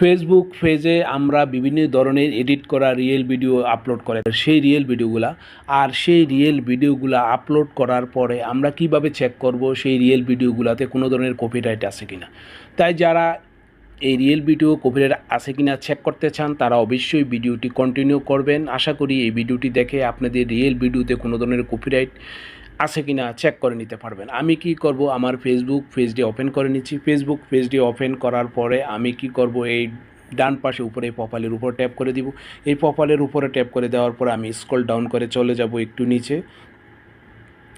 Facebook পেজে আমরা বিভিন্ন ধরনের এডিট করা রিয়েল ভিডিও আপলোড করে। সেই রিয়েল ভিডিওগুলা আর সেই রিয়েল ভিডিওগুলা আপলোড করার পরে আমরা কীভাবে চেক করব সেই রিয়েল ভিডিওগুলাতে কোনো ধরনের কপিরাইট আছে কিনা? তাই যারা এই রিয়েল ভিডিও কপিরাইট আছে কিনা চেক করতে চান, তারা অবশ্যই ভিডিওটি কন্টিনিউ করবেন। আশা করি এই ভিডিওটি দেখে আপনাদের রিয়েল ভিডিওতে কোনো ধরনের কপিরাইট আছে কি না চেক করে নিতে পারবেন। আমি কি করব? আমার ফেসবুক পেজটি ওপেন করে নিচ্ছি। ফেসবুক পেজটি ওপেন করার পরে আমি কি করব? এই ডান পাশে উপরে এই পপালের উপর ট্যাপ করে দিব। এই পপালের উপরে ট্যাপ করে দেওয়ার পরে আমি স্ক্রল ডাউন করে চলে যাব একটু নিচে।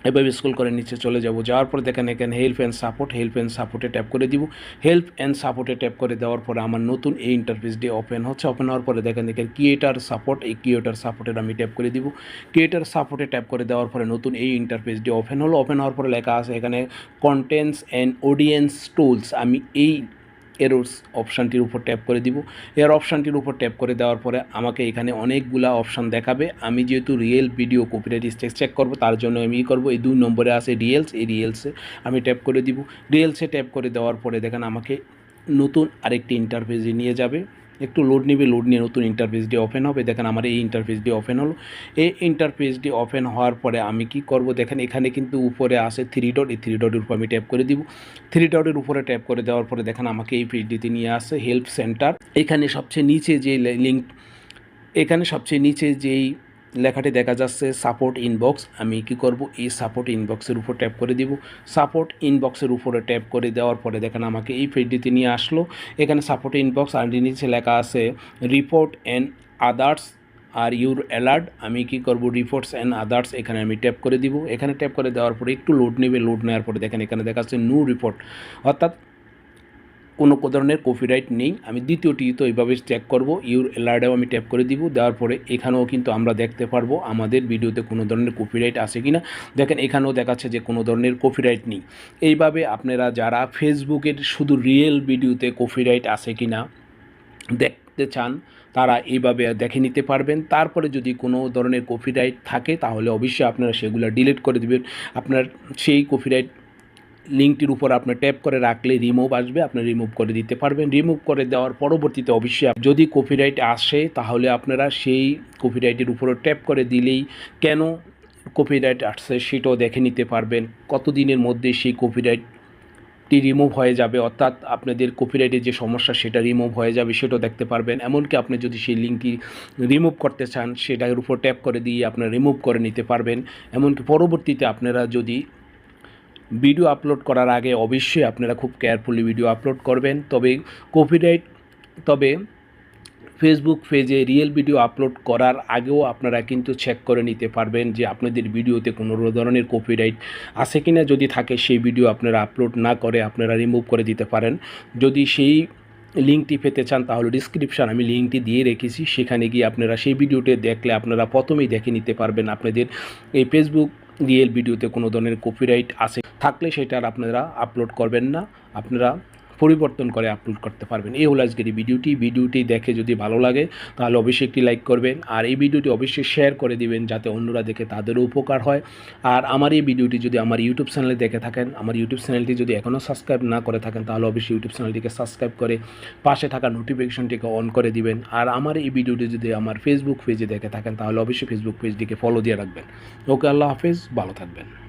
এভাবে স্কুল করে নিচে চলে যাব। যাওয়ার পর দেখেন এখানে help and support help and সাপোর্টে ট্যাপ করে দিব। হেল্প অ্যান্ড সাপোর্টে ট্যাপ করে দেওয়ার পরে আমার নতুন এই ইন্টারফেস দিয়ে ওপেন হচ্ছে। ওপেন হওয়ার পরে দেখেন দেখেন ক্রিয়েটার সাপোর্ট এই ক্রিয়েটার সাপোর্টের আমি ট্যাপ করে দিব। ক্রিয়েটার সাপোর্টে ট্যাপ করে দেওয়ার পরে নতুন এই ইন্টারফেস দিয়ে ওপেন হলো। ওপেন হওয়ার পরে লেখা আছে এখানে কন্টেন্টস অ্যান্ড অডিয়েন্স টুলস আমি এই এরোস অপশানটির উপর ট্যাপ করে দিব। এর অপশানটির উপর ট্যাপ করে দেওয়ার পরে আমাকে এখানে অনেকগুলা অপশান দেখাবে। আমি যেহেতু real video copyright strikes check করব, তার জন্য আমি ই করব। এই দুই নম্বরে আছে রিয়েলস এই রিয়েলসে আমি ট্যাপ করে দিব। রিয়েলসে ট্যাপ করে দেওয়ার পরে দেখেন আমাকে নতুন আরেকটি ইন্টারফেসে নিয়ে যাবে। একটু লোড নেবে লোড নিয়ে নতুন ইন্টারফেসটি ওপেন হবে। দেখেন আমার এই ইন্টারফেসটি ওপেন হলো। এই ইন্টারফেসটি ওপেন হওয়ার পরে আমি কি করব? দেখেন এখানে কিন্তু উপরে আসে থ্রি ডট এই থ্রি ডটের উপর আমি ট্যাপ করে দিব। থ্রি ডটের উপরে ট্যাপ করে দেওয়ার পরে দেখেন আমাকে এই পেজটিতে নিয়ে আসে হেল্প সেন্টার এখানে সবচেয়ে নিচে যে লিঙ্ক এখানে সবচেয়ে নিচে যেই লেখাটি দেখা যাচ্ছে সাপোর্ট ইনবক্স আমি কি করব? এই সাপোর্ট ইনবক্সের উপর ট্যাপ করে দিব। সাপোর্ট ইনবক্সের উপরে ট্যাপ করে দেওয়ার পরে দেখেন আমাকে এই পেজটিতে নিয়ে আসলো। এখানে সাপোর্ট ইনবক্স আর নিচে লেখা আছে রিপোর্ট অ্যান্ড আদার্স আর ইউর অ্যালার্ট আমি কি করব? রিপোর্টস অ্যান্ড আদার্স এখানে আমি ট্যাপ করে দিব। এখানে ট্যাপ করে দেওয়ার পরে একটু লোড নেবে। লোড নেওয়ার পরে দেখেন এখানে দেখা যাচ্ছে নো রিপোর্ট অর্থাৎ কোনো ধরনের কপিরাইট নেই। আমি দ্বিতীয়টি তো এইভাবে চেক করব। ইউর অ্যালার্টেও আমি ট্যাপ করে দিব। দেওয়ার পরে এখানেও কিন্তু আমরা দেখতে পারব আমাদের ভিডিওতে কোনো ধরনের কপিরাইট আছে কি না দেখেন, এখানেও দেখাচ্ছে যে কোনো ধরনের কপিরাইট নেই। এইভাবে আপনারা যারা ফেসবুকের শুধু রিয়েল ভিডিওতে কপিরাইট আছে কি না দেখতে চান, তারা এইভাবে দেখে নিতে পারবেন। তারপরে যদি কোনো ধরনের কপিরাইট থাকে, তাহলে অবশ্যই আপনারা সেগুলো ডিলিট করে দেবেন। আপনার সেই কপিরাইট লিঙ্কটির উপর আপনি ট্যাপ করে রাখলে রিমুভ আসবে, আপনি রিমুভ করে দিতে পারবেন। রিমুভ করে দেওয়ার পরবর্তীতে অবশ্যই যদি কপিরাইট আসে, তাহলে আপনারা সেই কপিরাইটের উপরে ট্যাপ করে দিলেই কেন কপিরাইট আসছে সেটাও দেখে নিতে পারবেন। কতদিনের মধ্যে সেই কপিরাইটটি রিমুভ হয়ে যাবে, অর্থাৎ আপনাদের কপিরাইটের যে সমস্যা, সেটা রিমুভ হয়ে যাবে, সেটাও দেখতে পারবেন। এমনকি আপনি যদি সেই লিঙ্কটি রিমুভ করতে চান, সেটার উপর ট্যাপ করে দিয়ে আপনারা রিমুভ করে নিতে পারবেন। এমনকি পরবর্তীতে আপনারা যদি ভিডিও আপলোড করার আগে অবশ্যই আপনারা খুব কেয়ারফুলি ভিডিও আপলোড করবেন। তবে কপিরাইট তবে ফেসবুক পেজে রিয়েল ভিডিও আপলোড করার আগেও আপনারা কিন্তু চেক করে নিতে পারবেন যে আপনাদের ভিডিওতে কোনো ধরনের কপিরাইট আছে কি না যদি থাকে সেই ভিডিও আপনারা আপলোড না করে আপনারা রিমুভ করে দিতে পারেন। যদি সেই লিঙ্কটি পেতে চান তাহলে ডিসক্রিপশান আমি লিঙ্কটি দিয়ে রেখেছি। সেখানে গিয়ে আপনারা সেই ভিডিওটি দেখলে আপনারা প্রথমেই দেখে নিতে পারবেন আপনাদের এই ফেসবুক রিয়েল ভিডিওতে কোনো ধরনের কপিরাইট আছে থাকলে সেটা আর আপনারা আপলোড করবেন না। আপনারা পরিবর্তন করে আপলোড করতে পারবেন। এই হলো আজকের এই ভিডিওটি। ভিডিওটি দেখে যদি ভালো লাগে, তাহলে অবশ্যই একটি লাইক করবেন। আর এই ভিডিওটি অবশ্যই শেয়ার করে দিবেন, যাতে অন্যরা দেখে তাদেরও উপকার হয়। আর আমার এই ভিডিওটি যদি আমার ইউটিউব চ্যানেলে দেখে থাকেন, আমার ইউটিউব চ্যানেলটি যদি এখনও সাবস্ক্রাইব না করে থাকেন, তাহলে অবশ্যই ইউটিউব চ্যানেলটিকে সাবস্ক্রাইব করে পাশে থাকা নোটিফিকেশনটিকে অন করে দিবেন। আর আমার এই ভিডিওটি যদি আমার ফেসবুক পেজে দেখে থাকেন, তাহলে অবশ্যই ফেসবুক পেজটিকে ফলো দিয়ে রাখবেন। ওকে আল্লাহ হাফেজ, ভালো থাকবেন।